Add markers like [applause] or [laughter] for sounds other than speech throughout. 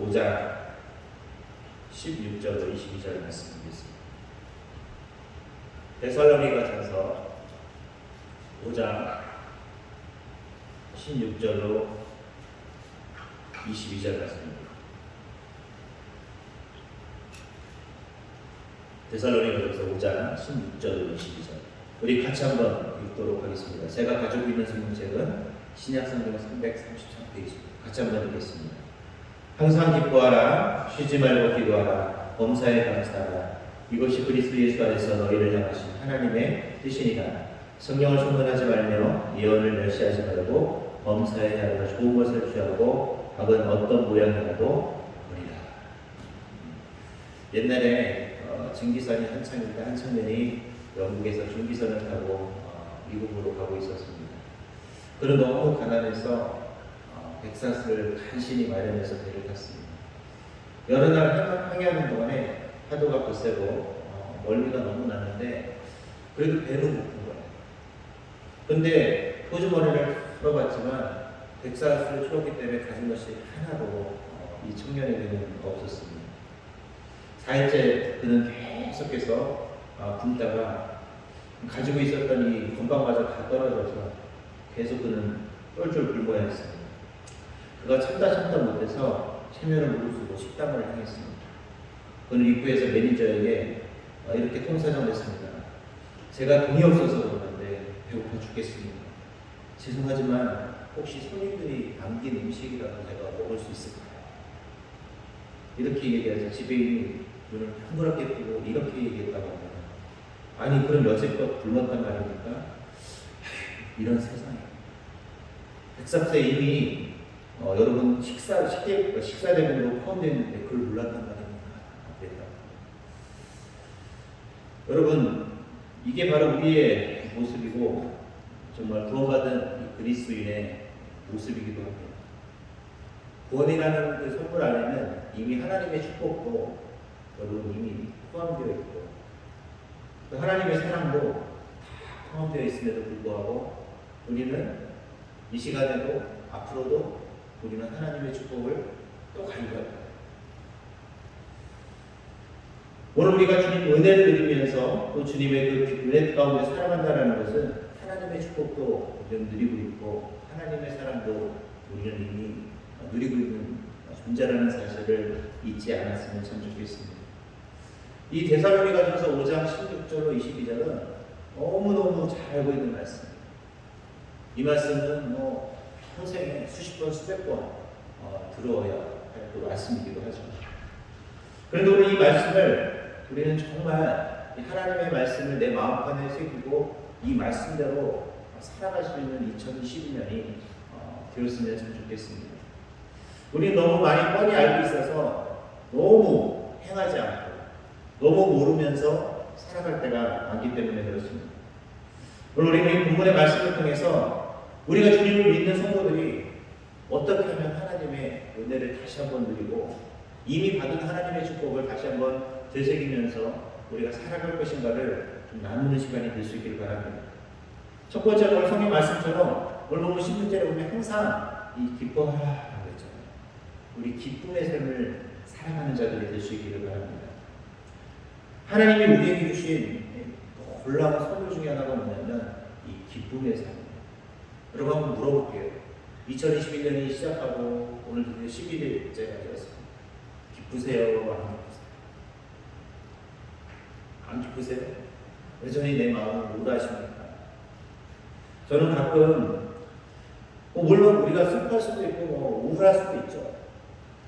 5장 16절로 22절 말씀 드리겠습니다. 데살로니가 전서 5장 16절로 22절 말씀입니다. 데살로니가 전서 5장 16절로 22절 우리 같이 한번 읽도록 하겠습니다. 제가 가지고 있는 성경책은 신약성경 333페이지입니다. 같이 한번 읽겠습니다. 항상 기뻐하라. 쉬지 말고 기도하라. 범사에 감사하라. 이것이 그리스도 예수 안에서 너희를 향하신 하나님의 뜻이니라. 성령을 충분하지 말며 예언을 멸시하지 말고 범사에 하라 좋은 것을 취하고 각은 어떤 모양이라도 보리라. 옛날에 어, 증기선이 한창일 때한 청년이 영국에서 중기선을 타고 어, 미국으로 가고 있었습니다. 그는 너무 가난해서 어, 백사스를 간신히 마련해서 배를 탔습니다. 여러 날 항- 항해하는 동안에 파도가 거세고 어, 멀미가 너무 나는데 그래도 배는 고픈 거예요. 근데 호주머니를 풀어봤지만 백사스를 추었기 때문에 가진 것이 하나도 어, 이 청년에게는 없었습니다. 4일째 그는 계속해서 아, 굶다가 가지고 있었던 이 건방마저 다 떨어져서 계속 그는 쫄쫄 굶어야 했습니다. 그가 참다 참다 못해서 체면을 무릅쓰고 식당을 향했습니다. 그는 입구에서 매니저에게 아, 이렇게 통사정을 했습니다. 제가 돈이 없어서 그러는데 배고파 죽겠습니다. 죄송하지만 혹시 손님들이 남긴 음식이라도 제가 먹을 수 있을까요? 이렇게 얘기하자 지배인이 눈을 동그랗게 뜨고 이렇게 얘기했다고 합니다. 아니 그럼 여태껏 굶었단 말입니까? 이런 세상에 백삼세 이미 어, 여러분 식사 식대 식사 대금으로 포함되어 있는데 그걸 몰랐단 말입니까? 그랬다. 여러분 이게 바로 우리의 모습이고 정말 구원받은 이 그리스도인의 모습이기도 합니다. 구원이라는 그 선물 안에는 이미 하나님의 축복도 여러분 이미 포함되어 있고 또 하나님의 사랑도 다 포함되어 있음에도 불구하고 우리는 이 시간에도 앞으로도 우리는 하나님의 축복을 또 거예요. 오늘 우리가 주님 은혜를 누리면서 또 주님의 그 은혜 가운데 살아간다는 것은 하나님의 축복도 우리는 누리고 있고 하나님의 사랑도 우리는 이미 누리고 있는 존재라는 사실을 잊지 않았으면 참 좋겠습니다. 이 데살로니가 전서 5장 16절로 22절은 너무너무 잘 알고 있는 말씀입니다. 이 말씀은 뭐 평생에 수십 번, 수백 번 어, 들어야 할 그 말씀이기도 하죠. 그런데 오늘 이 말씀을 우리는 정말 이 하나님의 말씀을 내 마음판에 새기고 이 말씀대로 살아갈 수 있는 2012년이 어, 되었으면 참 좋겠습니다. 우리 너무 많이 뻔히 알고 있어서 너무 행하지 않고 너무 모르면서 살아갈 때가 많기 때문에 그렇습니다. 오늘 우리는 이 본문의 말씀을 통해서 우리가 주님을 믿는 성도들이 어떻게 하면 하나님의 은혜를 다시 한번 누리고 이미 받은 하나님의 축복을 다시 한번 되새기면서 우리가 살아갈 것인가를 좀 나누는 시간이 될 수 있기를 바랍니다. 첫 번째 오늘 성경 말씀처럼 오늘 보면 10문제에 보면 항상 이 기뻐하라고 했잖아요. 우리 기쁨의 삶을 살아가는 자들이 될 수 있기를 바랍니다. 하나님이 우리에게 주신 놀라운 선물 중에 하나가 뭐냐면 이 기쁨의 삶입니다. 여러분 한번 물어볼게요. 2021년이 시작하고 오늘 드디어 11일째가 되었습니다. 기쁘세요? 안 기쁘세요? 안 기쁘세요? 여전히 내 마음을 우울하십니까? 저는 가끔 뭐 물론 우리가 슬퍼할 수도 있고 뭐 우울할 수도 있죠.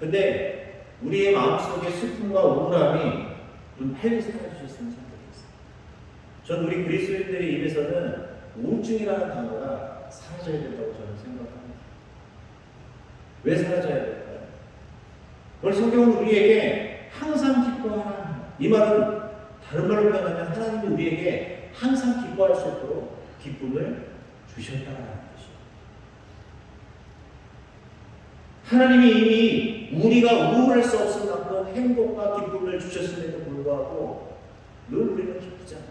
근데 우리의 마음속에 슬픔과 우울함이 좀 빨리 사라지셨으면 참 좋겠어요. 전 우리 그리스도인들의 입에서는 우울증이라는 단어가 사라져야 된다고 저는 생각합니다. 왜 사라져야 될까요? 오늘 성경은 우리에게 항상 기뻐하라. 이 말은 다른 말로 표현하면 하나님이 우리에게 항상 기뻐할 수 있도록 기쁨을 주셨다는 것이죠. 하나님이 이미 우리가 우울할 수 없을 만큼 행복과 기쁨을 주셨음에도 불구하고 늘 우리는 기쁘지 않아요.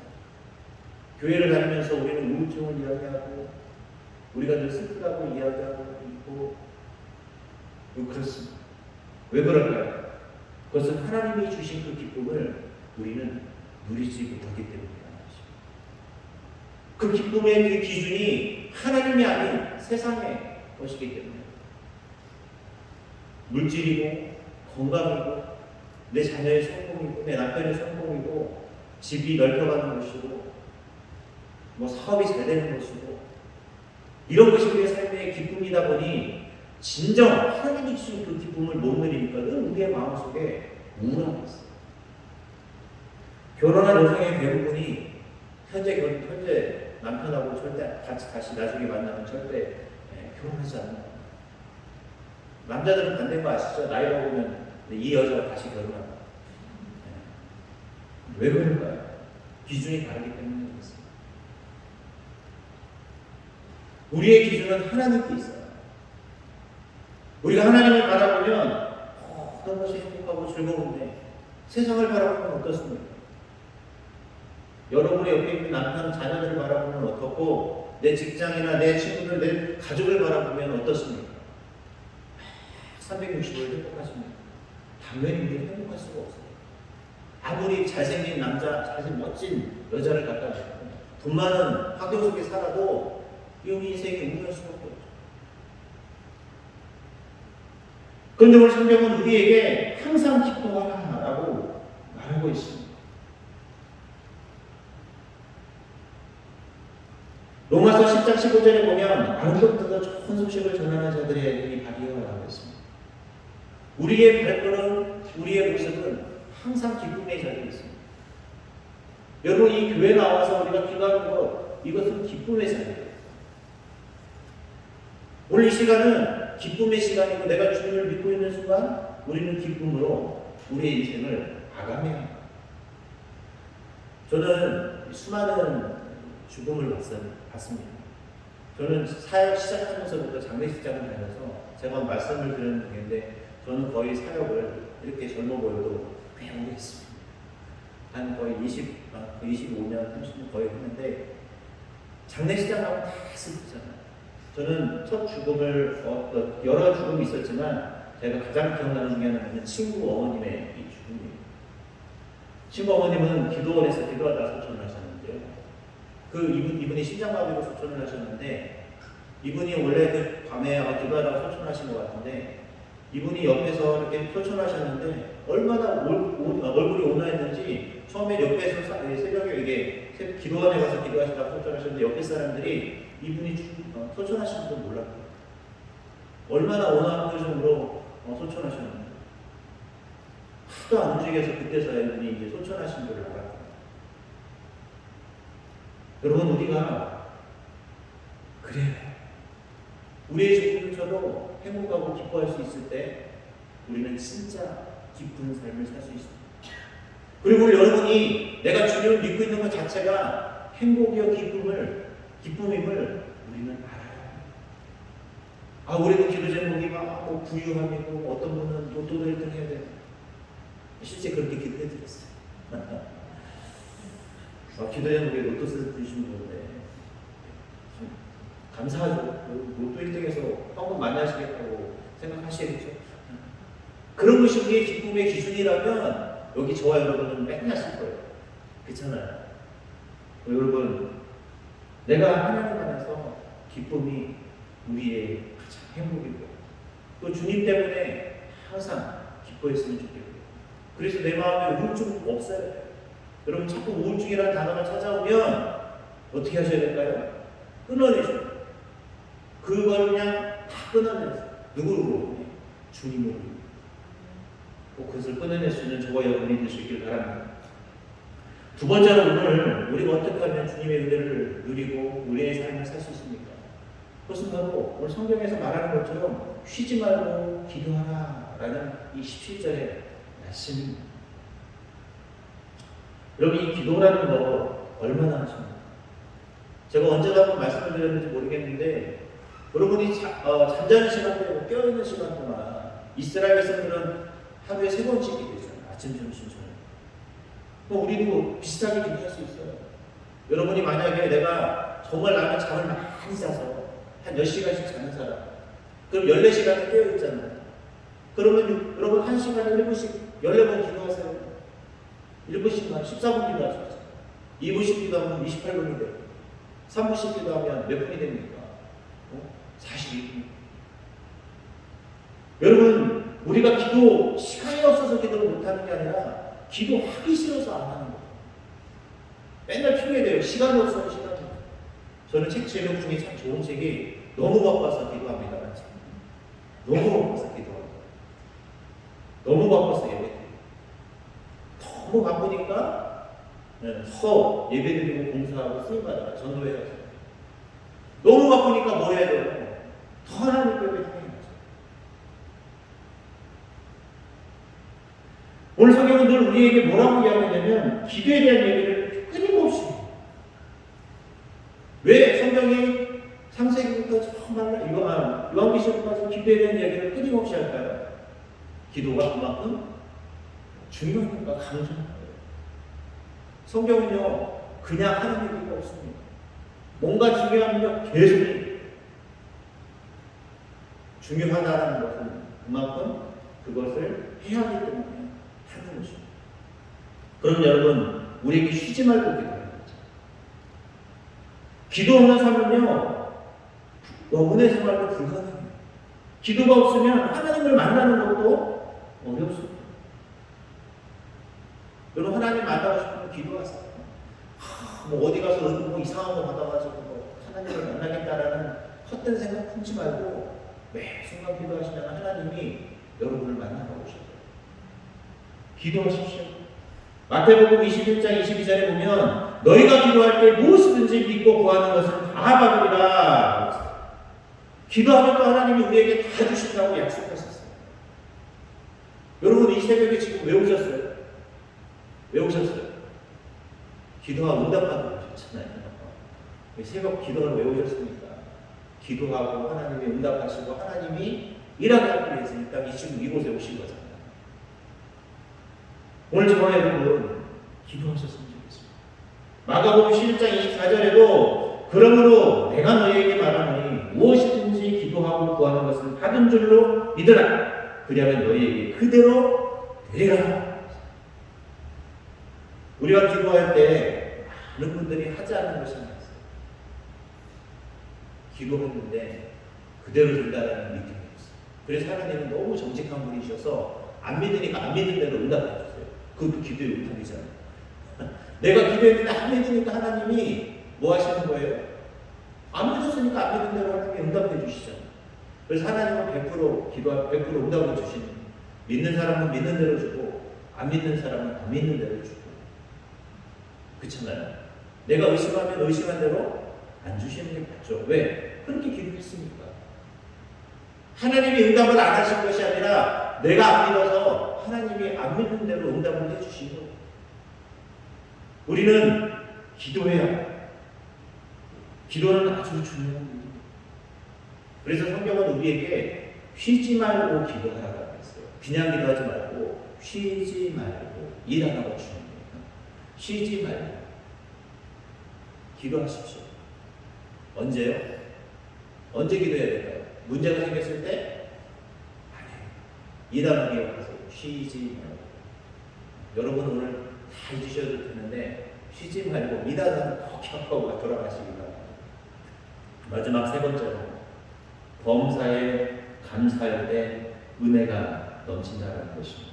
교회를 다니면서 우리는 우울증을 이야기하고 우리가 늘 슬프다고 이야기하고 있고 뭐 그렇습니다. 왜 그럴까요? 그것은 하나님이 주신 그 기쁨을 우리는 누리지 못하기 때문이라는 것입니다. 그 기쁨의 그 기준이 하나님이 아닌 세상의 것이기 때문에 물질이고 건강이고 내 자녀의 성공이고 내 남편의 성공이고 집이 넓혀가는 것이고 뭐 사업이 잘 되는 것이고 이런 것이 우리의 삶의 기쁨이다 보니 진정 하나님이 주신 그 기쁨을 못 누리니까 늘 우리의 마음속에 우울함이 있어요. 결혼한 여성의 대부분이 현재 결 현재 남편하고 절대 같이 다시 나중에 만나면 절대 예, 결혼하지 않는 남자들은 반대인 거 아시죠? 나이 먹으면 이 여자가 다시 결혼한다. 예. 왜 그럴까요? 기준이 다르기 때문에 그렇습니다. 우리의 기준은 하나님께 있어요. 우리가 하나님을 바라보면 어, 어떤 것이 행복하고 즐거운데 세상을 바라보면 어떻습니까? 여러분의 옆에 있는 남편, 자녀들을 바라보면 어떻고 내 직장이나 내 친구들, 내 가족을 바라보면 어떻습니까? 365일 행복하십니까? 당연히 우리 행복할 수가 없어요. 아무리 잘생긴 남자, 잘생 멋진 여자를 갖다 주고 돈 많은 학교 속에 살아도 이 인생이 우울할 수밖에 없죠. 그런데 오늘 성경은 우리에게 항상 기뻐하라라고 말하고 있습니다. 로마서 10장 15절에 보면 아름답고 좋은 소식을 전하는 자들의 눈이 발이어라고 했습니다. 우리의 발걸음, 우리의 모습은 항상 기쁨의 자리에 있습니다. 여러분 이 교회 나와서 우리가 기도하는 것 이것은 기쁨의 자리예요. 오늘 이 시간은 기쁨의 시간이고 내가 주님을 믿고 있는 순간 우리는 기쁨으로 우리의 인생을 아감해야 합니다. 저는 수많은 죽음을 봤습니다. 저는 사역 시작하면서부터 장례식장을 다녀서 제가 말씀을 드리는 중인데 저는 거의 사역을 이렇게 젊어 보여도 꽤 오래 했습니다. 한 거의 20, 25년, 30년 거의 했는데 장례식장 가면 다 슬프잖아요. 저는 첫 죽음을 어, 어, 여러 죽음이 있었지만 제가 가장 기억나는 중에 하나는 친구 어머님의 이 죽음이에요. 친구 어머님은 기도원에서 기도하다 소천을 하셨는데요. 그 이분 이분이 심장마비로 소천을 하셨는데 이분이 원래 그 밤에 기도하다가 소천하신 것 같은데 이분이 옆에서 이렇게 소천하셨는데 얼마나 올, 올, 얼굴이 온화했는지 처음에 옆에서 사, 새벽에 이게 기도원에 가서 기도하시다가 소천하셨는데 옆에 사람들이 이분이 어, 소천하신 줄 몰랐고 얼마나 온화한 표정으로 어, 소천하셨는지 하도 안 움직여서 그때서야 이분이 이제 소천하신 줄 알았고 여러분 우리가 그래 우리의 쳐도 행복하고 기뻐할 수 있을 때 우리는 진짜 기쁜 삶을 살 수 있습니다. 그리고 여러분이 내가 주님을 믿고 있는 것 자체가 행복이요 기쁨을 기쁨임을 우리는 알아요. 아 우리는 기도 제목이 막뭐 부유함이고 뭐 어떤 분은 로또 1등 해야 돼. 실제 그렇게 기도해 드렸어요. [laughs] 아, 기도 제목에 로또 쓰시는 분인데 감사하죠. 로또 1등에서 황금 만나시겠다고 생각하시겠죠. 그런 것이 우리의 기쁨의 기준이라면 여기 저와 여러분은 맨날 쓸 거예요. 그렇잖아요. 여러분, 내가 하나님 안에서 기쁨이 우리의 가장 행복이고 또 주님 때문에 항상 기뻐했으면 좋겠고 그래서 내 마음에 우울증 없어요. 여러분 자꾸 우울증이라는 단어가 찾아오면 어떻게 하셔야 될까요? 끊어내셔요. 그걸 그냥 다 끊어내세요. 누구로? 주님으로. 꼭 그것을 끊어낼 수 있는 저와 여러분이 될 수 있길 바랍니다. 두 번째로 오늘 우리가 어떻게 하면 주님의 은혜를 누리고 우리의 삶을 살 수 있습니까? 그것은 바로 오늘 성경에서 말하는 것처럼 쉬지 말고 기도하라 라는 이 17절의 말씀입니다. 여러분 이 기도라는 거 얼마나 하십니까? 제가 언제도 한번 말씀을 드렸는지 모르겠는데 여러분이 자, 어, 잠자는 시간 빼고 깨어있는 시간 동안 이스라엘 백성들은 하루에 세 번씩 기도했잖아요. 아침, 점심, 저녁. 뭐 우리도 비슷하게 기도할 수 있어요. 여러분이 만약에 내가 정말 나는 잠을 많이 자서 한 10시간씩 자는 사람 그럼 14시간을 깨어있잖아요. 그러면 여러분 한 시간에 1분씩 14번 기도하세요. 1분씩만 14분 기도하십시오. 2분씩 기도하면 28분이 돼요. 3분씩 기도하면 몇 분이 됩니까? 어? 42분. 우리가 기도 시간이 없어서 기도를 못하는 게 아니라 기도하기 싫어서 안 하는 거예요. 맨날 핑계대요. 시간이 없어서 시간이. 저는 책 제목 중에 참 좋은 책이 너무 바빠서 기도합니다라는 책. 너무 바빠서 기도합니다. 너무 바빠서 예배드려요. 너무 바쁘니까 네, 더 예배 드리고 봉사하고 쓰임받아라. 전도해야죠. 너무 바쁘니까 뭐 해야 돼요? 더 하나님 께향해야죠. 오늘 성경은 늘 우리에게 뭐라고 이야기하냐면 기도에 대한 얘기를 끊임없이. 왜 성경이 창세기부터 정말 아, 요한계시록까지 기도에 대한 이야기를 끊임없이 할까요? 기도가 그만큼 중요하니까 강조하는 거예요. 성경은요 그냥 하는 얘기가 없습니다. 뭔가 중요하면요 계속. 중요하다는 것은 그만큼 그것을 해야 하기 때문에 하는 것입니다. 그럼 여러분 우리에게 쉬지 말고 기도해야. 기도 없는 삶은요 어, 은혜 생활도 불가능해요. 기도가 없으면 하나님을 만나는 것도 어렵습니다. 여러분 하나님 만나고 싶으면 기도하세요. 하, 뭐 어디 가서 뭐 이상한 거 받아가지고 뭐 하나님을 만나겠다라는 헛된 생각 품지 말고 매 순간 기도하시면 하나님이 여러분을 만나러 오셔요. 기도하십시오. 마태복음 21장 22절에 보면 너희가 기도할 때 무엇이든지 믿고 구하는 것은 다 받으리라. 기도하면 또 하나님이 우리에게 다 주신다고 약속하셨어요. 여러분 이 새벽에 지금? 왜 오셨어요? 기도가 응답받은 거셨잖아요. 새벽 기도를 왜 오셨습니까? 기도하고 하나님이 응답하시고 하나님이 일하기 위해서 이 지금 이곳에 오신 거잖아요. 오늘 저와 여러분 기도하셨으면 좋겠습니다. 마가복음 11장 24절에도 그러므로 내가 너희에게 말하노니 무엇이든지 기도하고 구하는 것을 받은 줄로 믿으라. 그리하면 너희에게 그대로 되리라. 우리가 기도할 때 많은 분들이 하지 않는 것이 있어요. 기도했는데 그대로 된다는 믿음이 없어요. 그래서 하나님은 너무 정직한 분이셔서 안 믿으니까 안 믿는 대로 응답해 주세요. 그것도 기도의 응답이잖아요. [laughs] 내가 기도했는데 안 믿으니까 하나님이 뭐 하시는 거예요? 안 믿었으니까 안 믿는 대로 하나님이 응답해 주시잖아요. 그래서 하나님은 100% 기도, 100% 응답을 주시는 믿는 사람은 믿는 대로 주고 안 믿는 사람은 안 믿는 대로 주고 그렇잖아요. 내가 의심하면 의심한 대로 안 주시는 게 맞죠. 왜? 그렇게 기도했으니까. 하나님이 응답을 안 하신 것이 아니라 내가 안 믿어서 하나님이 안 믿는 대로 응답을 거예요. 우리는 기도해야 해요. 기도는 아주 중요한 일입니다. 그래서 성경은 우리에게 쉬지 말고 기도하라고 했어요. 그냥 기도하지 말고 쉬지 말고 일하라고 주는 거예요. 쉬지 말고 기도하십시오. 언제요? 언제 기도해야 될까요? 문제가 생겼을 때? 아니에요. 일하는 게 와서 쉬지 말고. 여러분 오늘 다 잊으셔도 되는데 쉬지 말고 일하다가 꼭 협하고 돌아가시기 바랍니다. 마지막 세 번째로 범사에 감사할 때 은혜가 넘친다는 것입니다.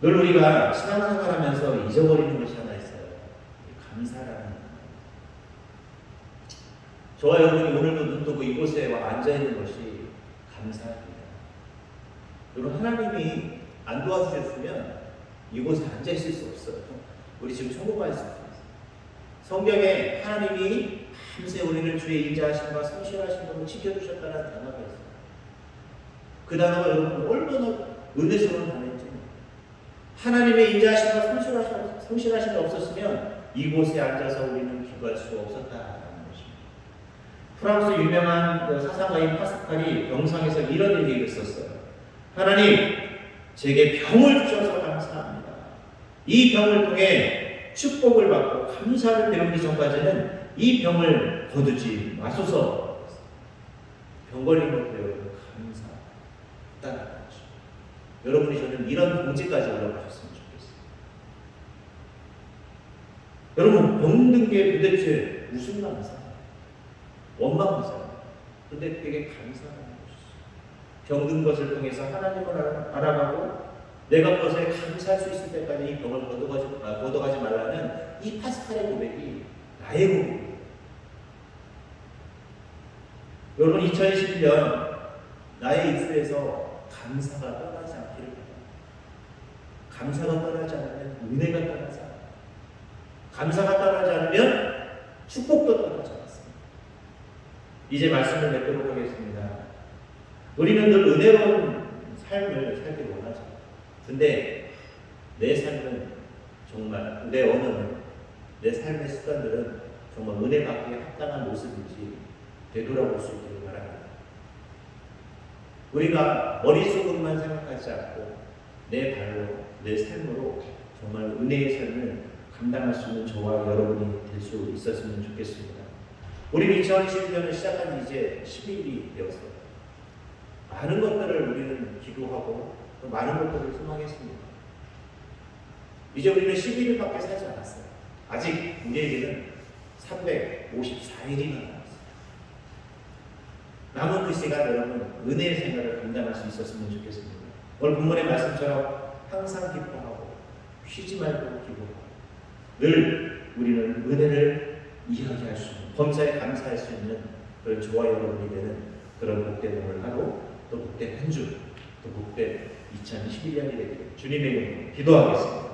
늘 우리가 신앙생활 하면서 잊어버리는 것이 하나 있어요. 감사라는 저와 여러분이 오늘도 눈 뜨고 이곳에 와 앉아 있는 것이 감사합니다. 여러분 하나님이 안 도와주셨으면 이곳에 앉아 있을 수 없어요. 우리 지금 천국 가 있을 수 있어요. 성경에 하나님이 밤새 우리를 주의 인자하심과 성실하심으로 지켜주셨다는 단어가 있어요. 그 단어가 여러분 얼마나 은혜스러운 단어인지 하나님의 인자하심과 성실하심, 성실하심이 없었으면 이곳에 앉아서 우리는 기도할 수가 없었다는 것입니다. 프랑스 유명한 그 사상가인 파스칼이 영상에서 이런 얘기를 썼어요. 하나님, 제게 병을 주셔서 감사합니다. 이 병을 통해 축복을 받고 감사를 배우기 전까지는 이 병을 거두지 마소서. 병 걸린 걸 배우고 감사. 따라가죠. 여러분이 저는 이런 공지까지 올라가셨으면 좋겠어요. 여러분, 병든 게 도대체 무슨 감사? 원망 감사. 근데 되게 감사합니다. 병든 것을 통해서 하나님을 알아- 알아가고 내가 그것에 감사할 수 있을 때까지 이 병을 아, 걷어가지 말라는 이 파스칼의 고백이 나의 고백이에요. 여러분 2021년 나의 입술에서 감사가 떠나지 않기를 바랍니다. 감사가 떠나지 않으면 은혜가 떠나지 않아요. 감사가 떠나지 않으면 축복도 떠나지 않습니다. 이제 말씀을 맺도록 하겠습니다. 우리는 늘 은혜로운 삶을 살기 원하죠. 근데 내 삶은 정말 내 언어는 내 삶의 습관들은 정말 은혜 받기에 합당한 모습인지 되돌아볼 수 있기를 바랍니다. 우리가 머릿속으로만 생각하지 않고 내 발로 내 삶으로 정말 은혜의 삶을 감당할 수 있는 저와 여러분이 될 수 있었으면 좋겠습니다. 우리 2021년을 시작한 지 이제 10일이 되었어요. 많은 것들을 우리는 기도하고 또 많은 것들을 소망했습니다. 이제 우리는 11일밖에 살지 않았어요. 아직 우리에게는 354일이 남았어요. 남은 그 시간 여러분 은혜의 생활을 감당할 수 있었으면 좋겠습니다. 오늘 본문의 말씀처럼 항상 기뻐하고 쉬지 말고 기도하고 늘 우리는 은혜를 이야기할 수 있는 범사에 감사할 수 있는 그런 저와 여러분이 되는 그런 복된 오늘 하루 또 복된 한 주 또 복된 2021년이 되기를 주님의 이름으로 기도하겠습니다.